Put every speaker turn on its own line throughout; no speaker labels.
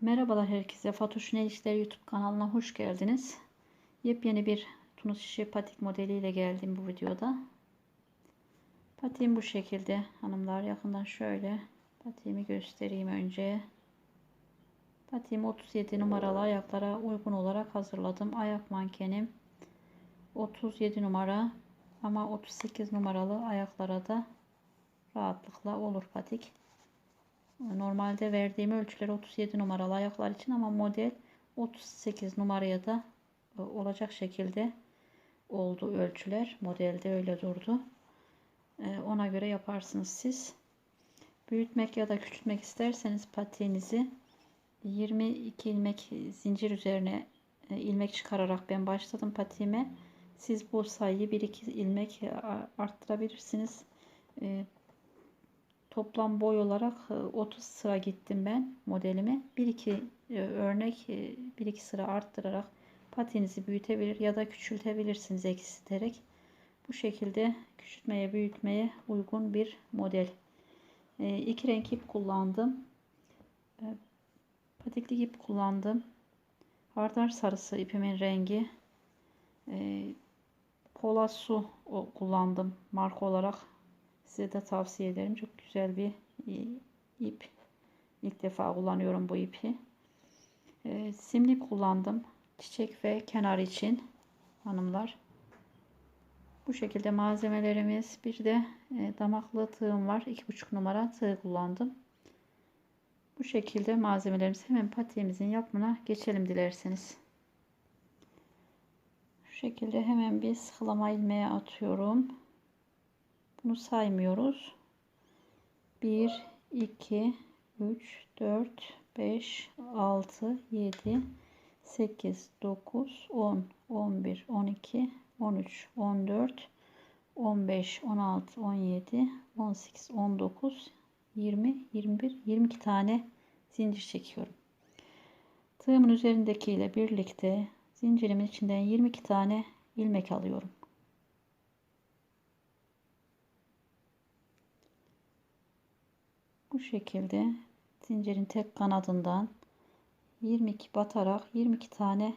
Merhabalar herkese. Fatoş Nelişler YouTube kanalına hoş geldiniz. Yepyeni bir tunus şişe patik modeliyle geldim bu videoda. Patiğim bu şekilde hanımlar. Yakından şöyle patiğimi göstereyim önce. Patiğimi 37 numaralı ayaklara uygun olarak hazırladım. Ayak mankenim 37 numara ama 38 numaralı ayaklara da rahatlıkla olur patik. Normalde verdiğim ölçüler 37 numaralı ayaklar için ama model 38 numaraya da e, olacak şekilde oldu ölçüler. Modelde öyle durdu. E, ona göre yaparsınız siz. Büyütmek ya da küçültmek isterseniz patiğinizi 22 ilmek zincir üzerine e, ilmek çıkararak ben başladım patiğime. Siz bu sayıyı 1-2 ilmek arttırabilirsiniz toplam boy olarak 30 e, sıra gittim ben modelime. 1-2 e, örnek 1-2 e, sıra arttırarak patinizi büyütebilir ya da küçültebilirsiniz eksilterek. Bu şekilde küçültmeye büyütmeye uygun bir model. İki renk ip kullandım. Patikli ip kullandım. Hardar sarısı ipimin rengi. Kola su kullandım marka olarak size de tavsiye ederim. Çok güzel bir e, ip. İlk defa kullanıyorum bu ipi. E, simli kullandım. Çiçek ve kenar için hanımlar. Bu şekilde malzemelerimiz. Bir de e, damaklı tığım var. 2,5 numara tığ kullandım. Bu şekilde malzemelerimiz hemen patiğimizin yapımına geçelim dilerseniz. Şu şekilde hemen bir sıkılama ilmeğe atıyorum. Bunu saymıyoruz. 1 2 3 4 5 6 7 8 9 10 11 12 13 14 15 16 17 18 19 20 21 22 tane zincir çekiyorum. Tığımın üzerindekiyle birlikte zincirimin içinden 22 tane ilmek alıyorum. bu şekilde zincirin tek kanadından 22 batarak 22 tane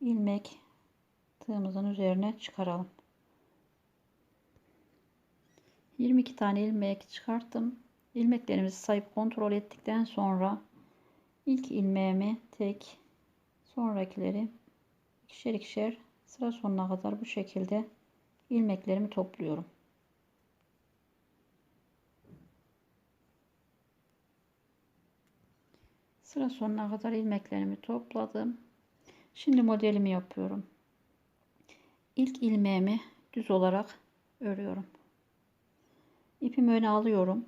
ilmek tığımızın üzerine çıkaralım 22 tane ilmek çıkarttım ilmeklerimizi sayıp kontrol ettikten sonra ilk ilmeğimi tek sonrakileri ikişer ikişer sıra sonuna kadar bu şekilde ilmeklerimi topluyorum Sıra sonuna kadar ilmeklerimi topladım. Şimdi modelimi yapıyorum. İlk ilmeğimi düz olarak örüyorum. İpimi öne alıyorum.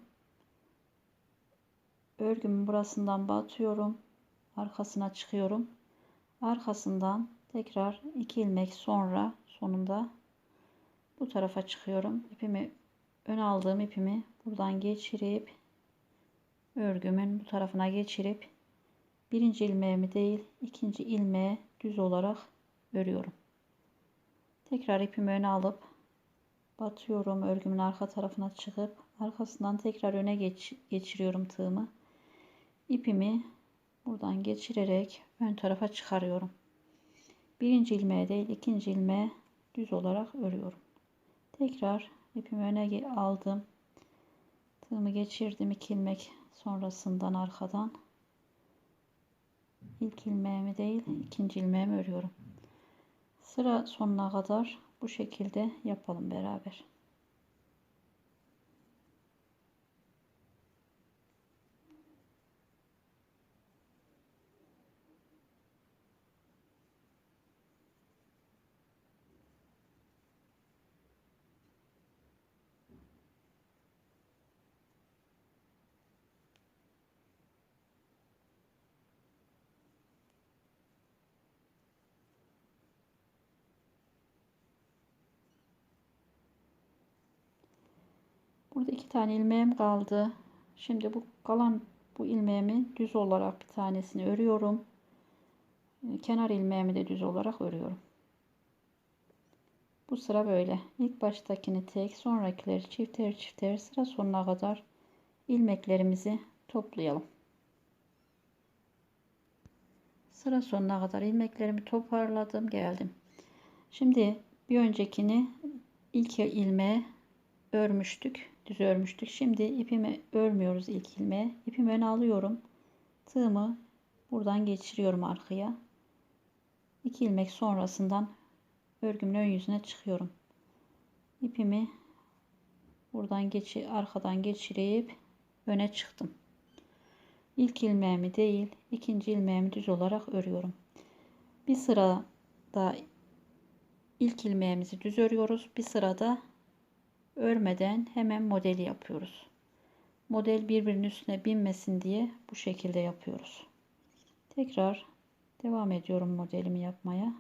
Örgümün burasından batıyorum. Arkasına çıkıyorum. Arkasından tekrar iki ilmek sonra sonunda bu tarafa çıkıyorum. İpimi ön aldığım ipimi buradan geçirip örgümün bu tarafına geçirip birinci ilmeğimi değil ikinci ilmeğe düz olarak örüyorum tekrar ipimi öne alıp batıyorum örgümün arka tarafına çıkıp arkasından tekrar öne geç, geçiriyorum tığımı ipimi buradan geçirerek ön tarafa çıkarıyorum birinci ilmeğe değil ikinci ilmeğe düz olarak örüyorum tekrar ipimi öne aldım tığımı geçirdim iki ilmek sonrasından arkadan ilk ilmeğimi değil ikinci ilmeğimi örüyorum. Sıra sonuna kadar bu şekilde yapalım beraber. Burada iki tane ilmeğim kaldı. Şimdi bu kalan bu ilmeğimi düz olarak bir tanesini örüyorum. Ee, kenar ilmeğimi de düz olarak örüyorum. Bu sıra böyle. İlk baştakini tek, sonrakileri çifter çifter sıra sonuna kadar ilmeklerimizi toplayalım. Sıra sonuna kadar ilmeklerimi toparladım, geldim. Şimdi bir öncekini ilk ilmeğe örmüştük düz örmüştük. Şimdi ipimi örmüyoruz ilk ilmeğe. İpimi öne alıyorum. Tığımı buradan geçiriyorum arkaya. 2 ilmek sonrasından örgümün ön yüzüne çıkıyorum. İpimi buradan geçi arkadan geçirip öne çıktım. İlk ilmeğimi değil, ikinci ilmeğimi düz olarak örüyorum. Bir sırada ilk ilmeğimizi düz örüyoruz. Bir sırada Örmeden hemen modeli yapıyoruz. Model birbirinin üstüne binmesin diye bu şekilde yapıyoruz. Tekrar devam ediyorum modelimi yapmaya.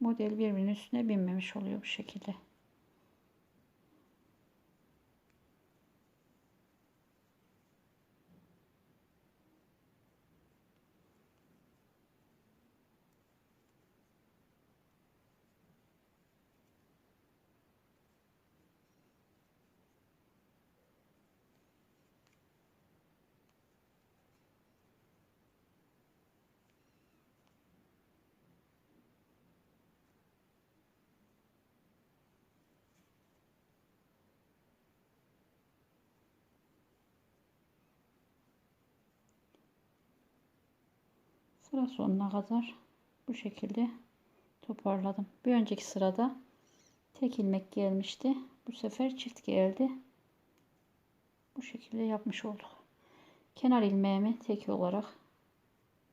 Model birbirinin üstüne binmemiş oluyor bu şekilde. sıra sonuna kadar bu şekilde toparladım. Bir önceki sırada tek ilmek gelmişti. Bu sefer çift geldi. Bu şekilde yapmış olduk. Kenar ilmeğimi tek olarak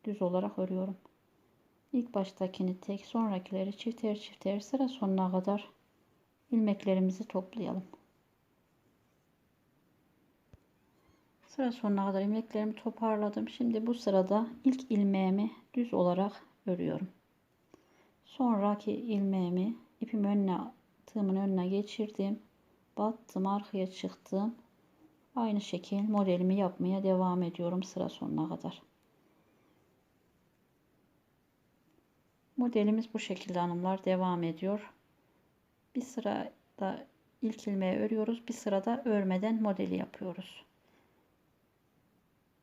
düz olarak örüyorum. İlk baştakini tek, sonrakileri çifter çifter sıra sonuna kadar ilmeklerimizi toplayalım. Sıra sonuna kadar ilmeklerimi toparladım. Şimdi bu sırada ilk ilmeğimi düz olarak örüyorum. Sonraki ilmeğimi ipim önüne tığımın önüne geçirdim. Battım arkaya çıktım. Aynı şekil modelimi yapmaya devam ediyorum sıra sonuna kadar. Modelimiz bu şekilde hanımlar devam ediyor. Bir sırada ilk ilmeği örüyoruz. Bir sırada örmeden modeli yapıyoruz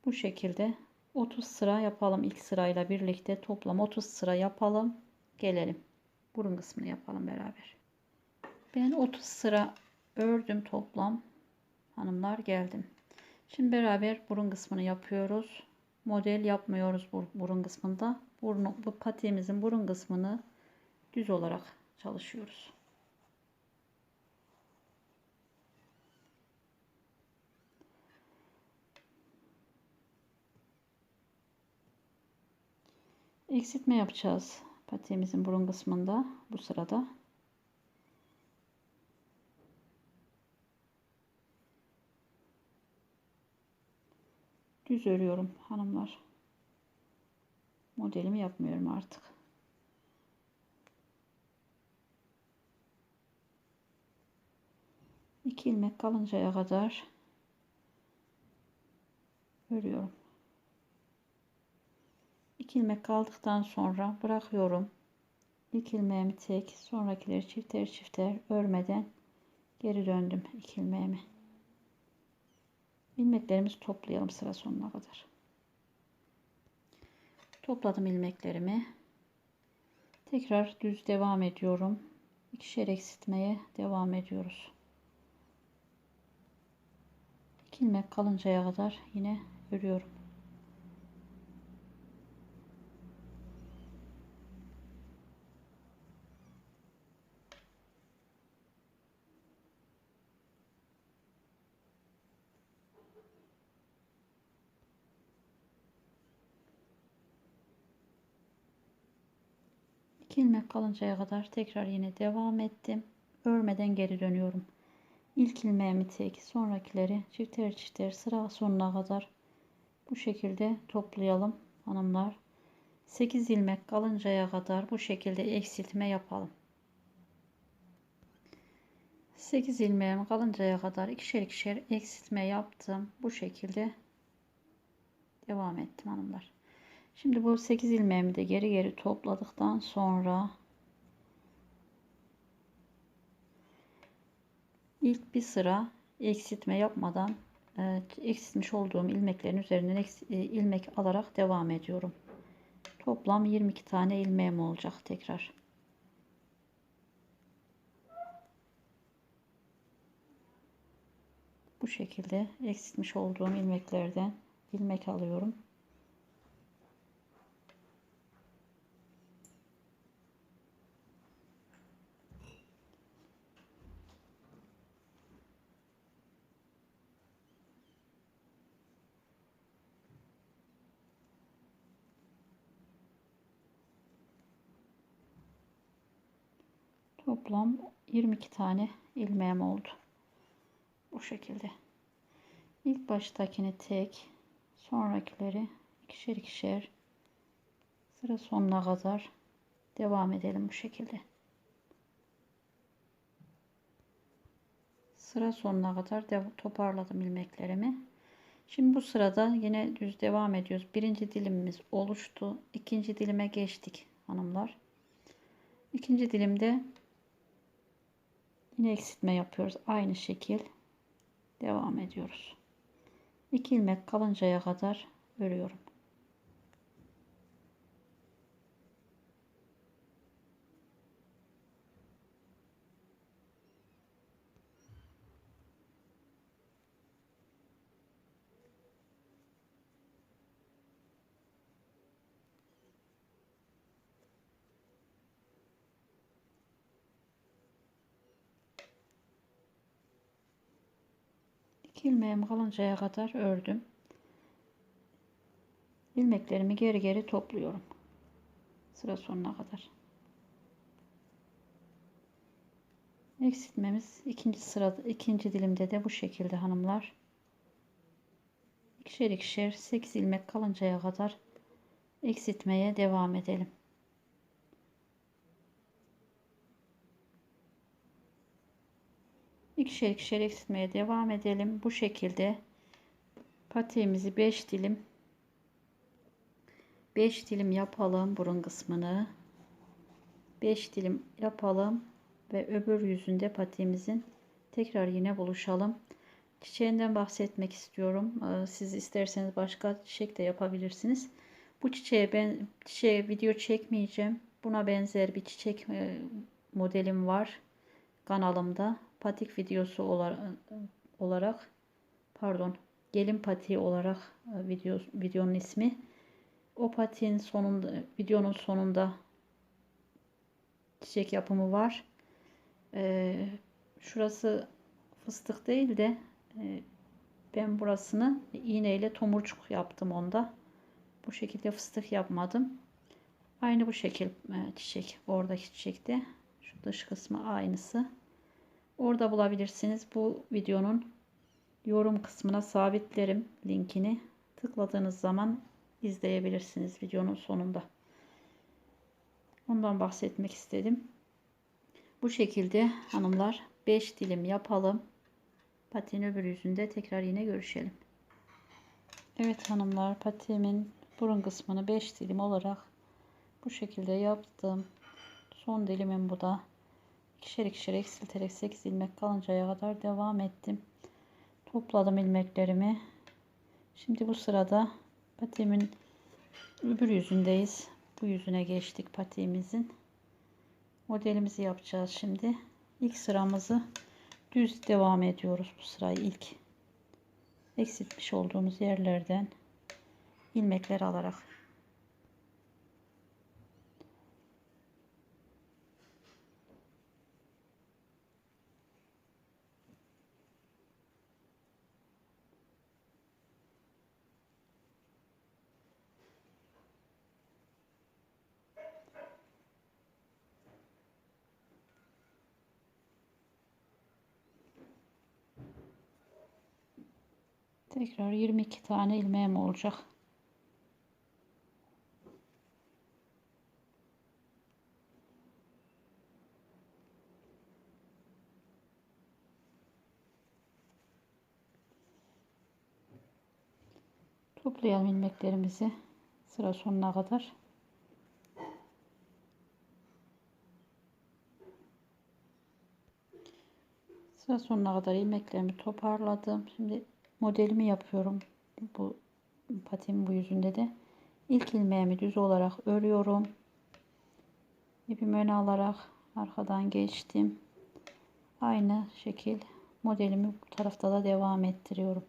bu şekilde 30 sıra yapalım ilk sırayla birlikte toplam 30 sıra yapalım gelelim burun kısmını yapalım beraber ben 30 sıra ördüm toplam hanımlar geldim şimdi beraber burun kısmını yapıyoruz model yapmıyoruz burun kısmında burun bu patiğimizin burun kısmını düz olarak çalışıyoruz eksiltme yapacağız patiğimizin burun kısmında bu sırada düz örüyorum hanımlar modelimi yapmıyorum artık iki ilmek kalıncaya kadar örüyorum 2 ilmek kaldıktan sonra bırakıyorum. İlk ilmeğimi tek, sonrakileri çifter çifter örmeden geri döndüm 2 ilmeğimi. İlmeklerimizi toplayalım sıra sonuna kadar. Topladım ilmeklerimi. Tekrar düz devam ediyorum. İkişer eksiltmeye devam ediyoruz. 2 ilmek kalıncaya kadar yine örüyorum. kalıncaya kadar tekrar yine devam ettim. Örmeden geri dönüyorum. İlk ilmeğimi tek, sonrakileri çifter çifter sıra sonuna kadar bu şekilde toplayalım hanımlar. 8 ilmek kalıncaya kadar bu şekilde eksiltme yapalım. 8 ilmeğim kalıncaya kadar ikişer ikişer eksiltme yaptım. Bu şekilde devam ettim hanımlar. Şimdi bu 8 ilmeğimi de geri geri topladıktan sonra ilk bir sıra eksiltme yapmadan evet, eksiltmiş olduğum ilmeklerin üzerinden e, ilmek alarak devam ediyorum. Toplam 22 tane ilmeğim olacak tekrar. Bu şekilde eksiltmiş olduğum ilmeklerden ilmek alıyorum. toplam 22 tane ilmeğim oldu. Bu şekilde. İlk baştakini tek, sonrakileri ikişer ikişer sıra sonuna kadar devam edelim bu şekilde. Sıra sonuna kadar toparladım ilmeklerimi. Şimdi bu sırada yine düz devam ediyoruz. Birinci dilimimiz oluştu. İkinci dilime geçtik hanımlar. İkinci dilimde Yine eksiltme yapıyoruz. Aynı şekil devam ediyoruz. 2 ilmek kalıncaya kadar örüyorum. ilmeğim kalıncaya kadar ördüm. İlmeklerimi geri geri topluyorum. Sıra sonuna kadar. Eksiltmemiz ikinci sırada ikinci dilimde de bu şekilde hanımlar. İkişer ikişer 8 ilmek kalıncaya kadar eksiltmeye devam edelim. ikişer ikişer eksiltmeye devam edelim. Bu şekilde patiğimizi 5 dilim 5 dilim yapalım burun kısmını. 5 dilim yapalım ve öbür yüzünde patiğimizin tekrar yine buluşalım. Çiçeğinden bahsetmek istiyorum. Ee, siz isterseniz başka çiçek de yapabilirsiniz. Bu çiçeğe ben çiçeğe video çekmeyeceğim. Buna benzer bir çiçek e, modelim var kanalımda patik videosu olarak pardon gelin patiği olarak e, video, videonun ismi. O patiğin sonunda videonun sonunda çiçek yapımı var. Ee, şurası fıstık değil de e, ben burasını iğneyle tomurcuk yaptım onda. Bu şekilde fıstık yapmadım. Aynı bu şekil e, çiçek. Oradaki çiçekte şu dış kısmı aynısı. Orada bulabilirsiniz. Bu videonun yorum kısmına sabitlerim linkini. Tıkladığınız zaman izleyebilirsiniz videonun sonunda. Ondan bahsetmek istedim. Bu şekilde hanımlar 5 dilim yapalım. Patiğin öbür yüzünde tekrar yine görüşelim. Evet hanımlar patiğimin burun kısmını 5 dilim olarak bu şekilde yaptım. Son dilimin bu da. İkişer ikişer eksilterek 8 ilmek kalıncaya kadar devam ettim. Topladım ilmeklerimi. Şimdi bu sırada patiğimin öbür yüzündeyiz. Bu yüzüne geçtik patiğimizin. Modelimizi yapacağız şimdi. İlk sıramızı düz devam ediyoruz bu sırayı ilk eksiltmiş olduğumuz yerlerden ilmekler alarak Tekrar 22 tane ilmeğim olacak. Toplayalım ilmeklerimizi sıra sonuna kadar. Sıra sonuna kadar ilmeklerimi toparladım. Şimdi modelimi yapıyorum. Bu patim bu yüzünde de. ilk ilmeğimi düz olarak örüyorum. İpimi öne alarak arkadan geçtim. Aynı şekil modelimi bu tarafta da devam ettiriyorum.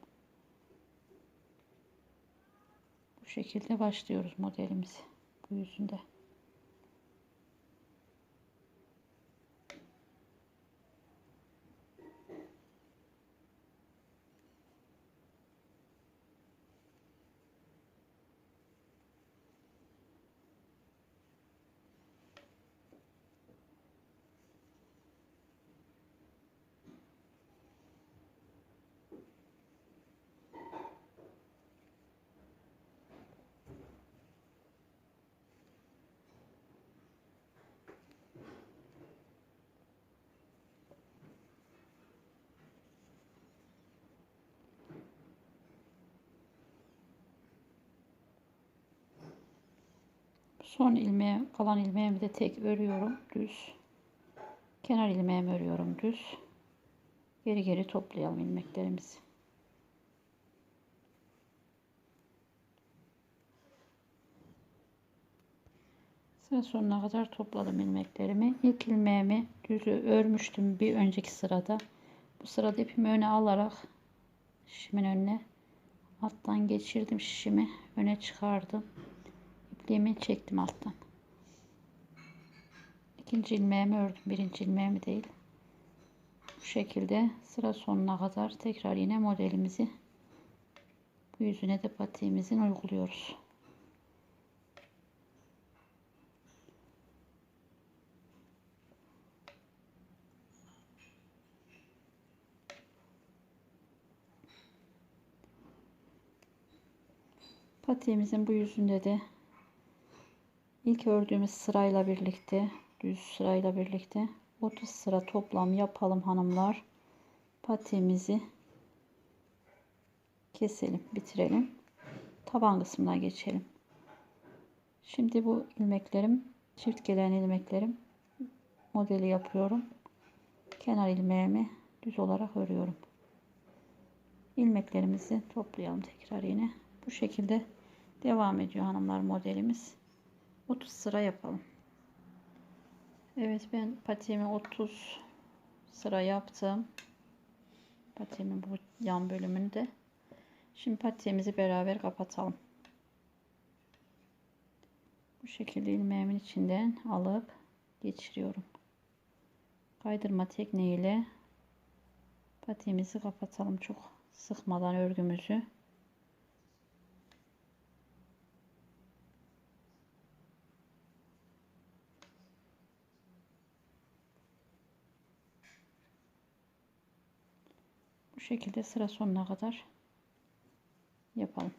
Bu şekilde başlıyoruz modelimizi bu yüzünde. Son ilmeğe kalan ilmeğimi de tek örüyorum düz. Kenar ilmeğimi örüyorum düz. Geri geri toplayalım ilmeklerimizi. Sıra sonuna kadar topladım ilmeklerimi. İlk ilmeğimi düz örmüştüm bir önceki sırada. Bu sırada ipimi öne alarak şişimin önüne alttan geçirdim şişimi öne çıkardım ilmeğimi çektim alttan. İkinci ilmeğimi ördüm. Birinci ilmeğimi değil. Bu şekilde sıra sonuna kadar tekrar yine modelimizi bu yüzüne de patiğimizin uyguluyoruz. Patiğimizin bu yüzünde de ilk ördüğümüz sırayla birlikte düz sırayla birlikte 30 sıra toplam yapalım hanımlar patemizi keselim bitirelim taban kısmına geçelim şimdi bu ilmeklerim çift gelen ilmeklerim modeli yapıyorum kenar ilmeğimi düz olarak örüyorum ilmeklerimizi toplayalım tekrar yine bu şekilde devam ediyor hanımlar modelimiz 30 sıra yapalım. Evet ben patiğimi 30 sıra yaptım. Patiğimin bu yan bölümünü de. Şimdi patiğimizi beraber kapatalım. Bu şekilde ilmeğimin içinden alıp geçiriyorum. Kaydırma tekniğiyle patiğimizi kapatalım çok sıkmadan örgümüzü. Bu şekilde sıra sonuna kadar yapalım.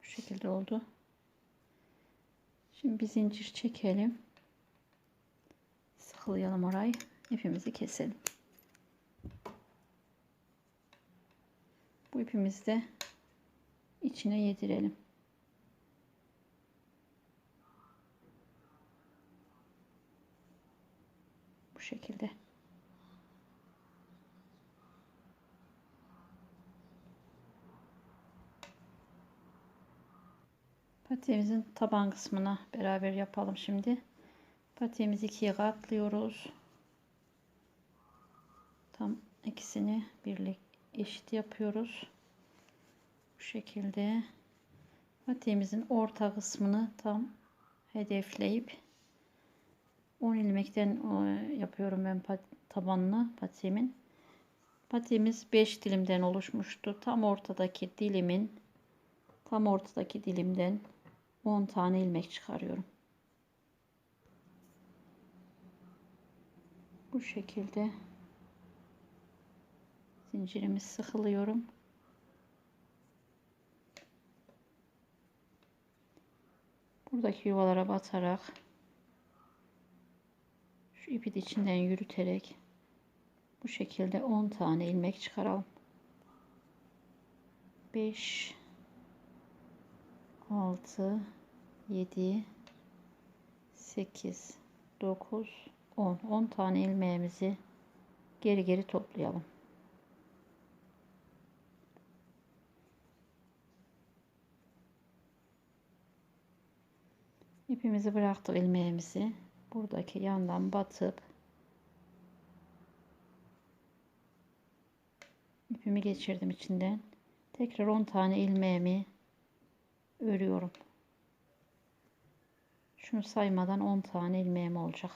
Bu şekilde oldu. Şimdi bir zincir çekelim. Sıkılayalım orayı. İpimizi keselim. Bu ipimizi de içine yedirelim. Bu şekilde. patiğimizin taban kısmına beraber yapalım şimdi patiğimizi ikiye katlıyoruz tam ikisini birlik eşit yapıyoruz bu şekilde patiğimizin orta kısmını tam hedefleyip 10 ilmekten e, yapıyorum ben pat tabanını patiğimin patiğimiz 5 dilimden oluşmuştu tam ortadaki dilimin tam ortadaki dilimden 10 tane ilmek çıkarıyorum. Bu şekilde zincirimi sıkılıyorum. Buradaki yuvalara batarak şu ipi içinden yürüterek bu şekilde 10 tane ilmek çıkaralım. 5 6 7 8 9 10 10 tane ilmeğimizi geri geri toplayalım. İpimizi bıraktık ilmeğimizi. Buradaki yandan batıp ipimi geçirdim içinden. Tekrar 10 tane ilmeğimi örüyorum. Şunu saymadan 10 tane ilmeğim olacak.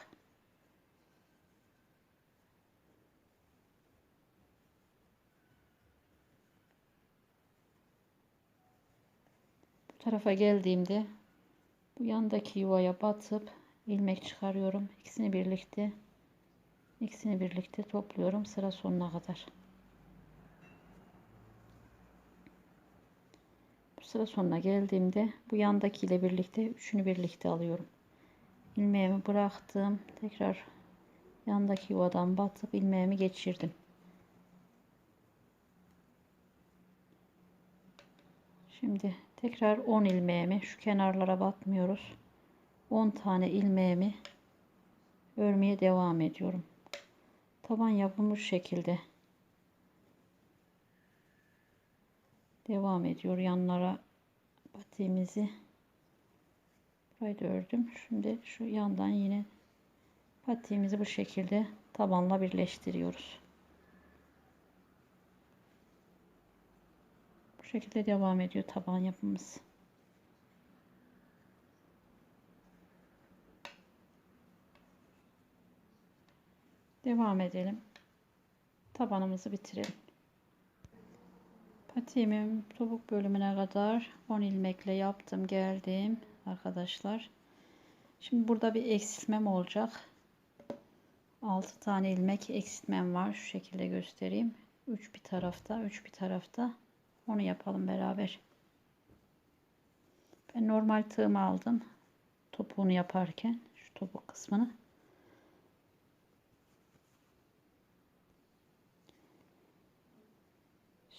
Bu tarafa geldiğimde bu yandaki yuvaya batıp ilmek çıkarıyorum. İkisini birlikte ikisini birlikte topluyorum sıra sonuna kadar. sıra sonuna geldiğimde bu yandaki ile birlikte üçünü birlikte alıyorum. İlmeğimi bıraktım. Tekrar yandaki yuvadan batıp ilmeğimi geçirdim. Şimdi tekrar 10 ilmeğimi şu kenarlara batmıyoruz. 10 tane ilmeğimi örmeye devam ediyorum. Taban yapımı şu şekilde. devam ediyor yanlara patiğimizi burayı da ördüm şimdi şu yandan yine patiğimizi bu şekilde tabanla birleştiriyoruz bu şekilde devam ediyor taban yapımız devam edelim tabanımızı bitirelim Atiğimin topuk bölümüne kadar 10 ilmekle yaptım geldim arkadaşlar. Şimdi burada bir eksiltmem olacak. 6 tane ilmek eksiltmem var. Şu şekilde göstereyim. 3 bir tarafta, 3 bir tarafta. Onu yapalım beraber. Ben normal tığımı aldım. Topuğunu yaparken şu topuk kısmını.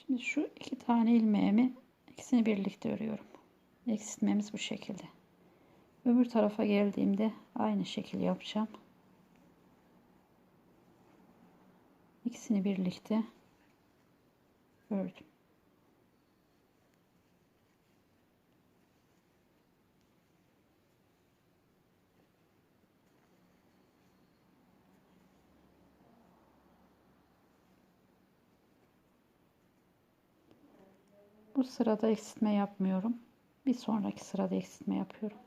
Şimdi şu iki tane ilmeğimi ikisini birlikte örüyorum. Eksiltmemiz bu şekilde. Öbür tarafa geldiğimde aynı şekil yapacağım. İkisini birlikte ördüm. Bu sırada eksiltme yapmıyorum. Bir sonraki sırada eksiltme yapıyorum.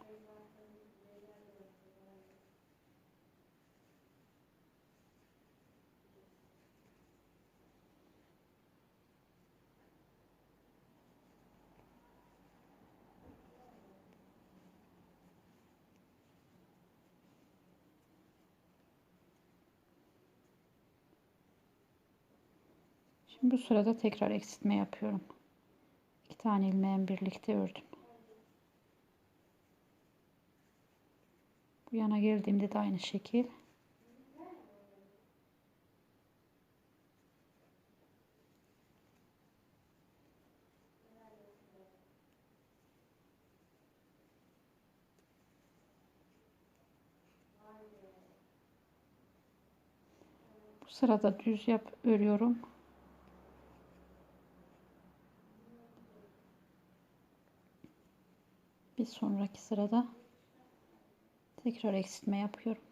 Şimdi bu sırada tekrar eksiltme yapıyorum tane ilmeğin birlikte ördüm. Bu yana geldiğimde de aynı şekil. Bu sırada düz yap örüyorum. bir sonraki sırada tekrar eksiltme yapıyorum.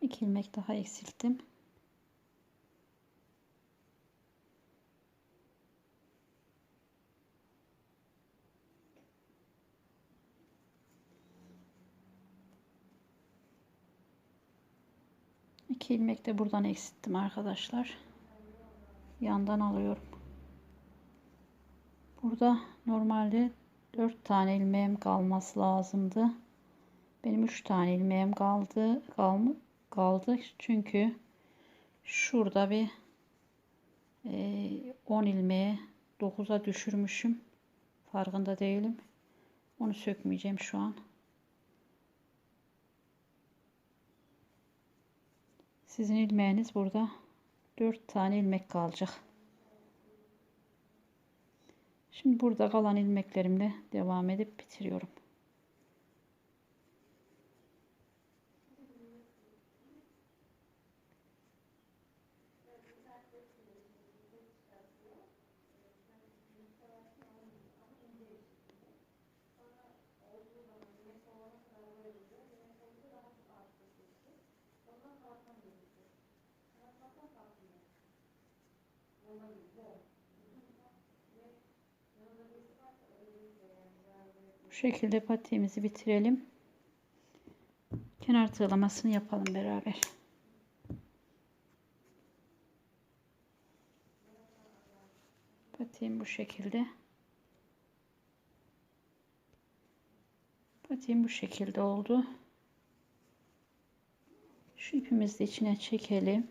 İki ilmek daha eksilttim. iki ilmek de buradan eksilttim arkadaşlar yandan alıyorum burada normalde 4 tane ilmeğim kalması lazımdı benim 3 tane ilmeğim kaldı kalmı kaldı çünkü şurada bir e, 10 ilmeğe 9'a düşürmüşüm farkında değilim onu sökmeyeceğim şu an Sizin ilmeğiniz burada 4 tane ilmek kalacak. Şimdi burada kalan ilmeklerimle devam edip bitiriyorum. Bu şekilde patiğimizi bitirelim. Kenar tığlamasını yapalım beraber. Patiğim bu şekilde. Patiğim bu şekilde oldu. Şu ipimizi içine çekelim.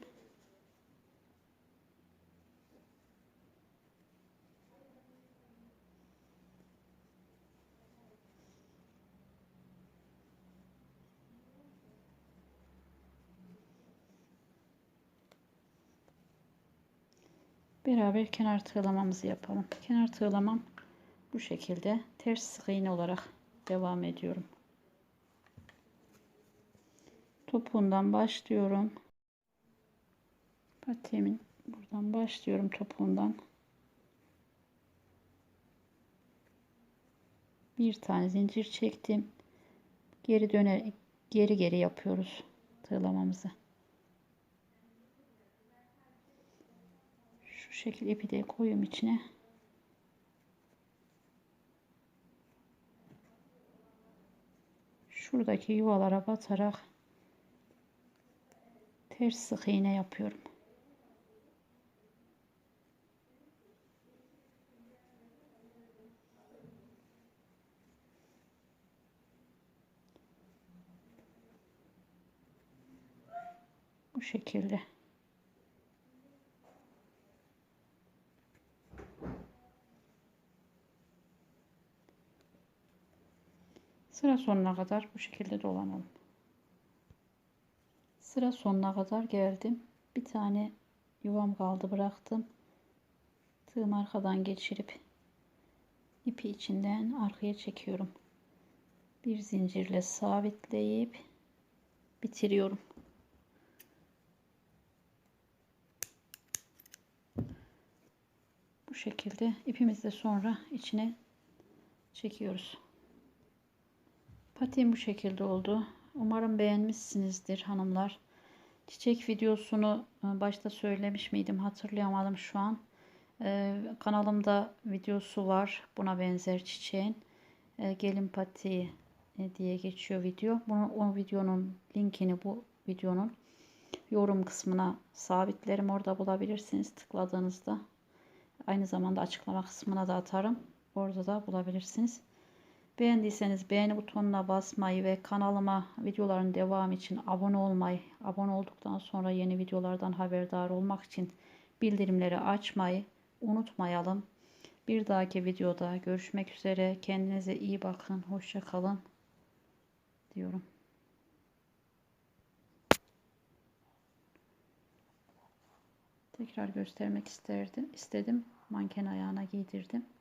beraber kenar tığlamamızı yapalım. Kenar tığlamam bu şekilde ters sık iğne olarak devam ediyorum. Topuğundan başlıyorum. Patiğimin buradan başlıyorum topuğundan. Bir tane zincir çektim. Geri döner geri geri yapıyoruz tığlamamızı. Şu şekil ipi de koyayım içine. Şuradaki yuvalara batarak ters sık iğne yapıyorum. bu şekilde. Sıra sonuna kadar bu şekilde dolanalım. Sıra sonuna kadar geldim. Bir tane yuvam kaldı bıraktım. Tığım arkadan geçirip ipi içinden arkaya çekiyorum. Bir zincirle sabitleyip bitiriyorum. Bu şekilde ipimizi sonra içine çekiyoruz. Patiğim bu şekilde oldu. Umarım beğenmişsinizdir hanımlar. Çiçek videosunu e, başta söylemiş miydim hatırlayamadım şu an. Ee, kanalımda videosu var buna benzer çiçeğin. Ee, gelin patiği e, diye geçiyor video. Bunu, o videonun linkini bu videonun yorum kısmına sabitlerim. Orada bulabilirsiniz tıkladığınızda. Aynı zamanda açıklama kısmına da atarım. Orada da bulabilirsiniz. Beğendiyseniz beğeni butonuna basmayı ve kanalıma videoların devamı için abone olmayı, abone olduktan sonra yeni videolardan haberdar olmak için bildirimleri açmayı unutmayalım. Bir dahaki videoda görüşmek üzere. Kendinize iyi bakın. Hoşça kalın diyorum. Tekrar göstermek isterdim, istedim. Manken ayağına giydirdim.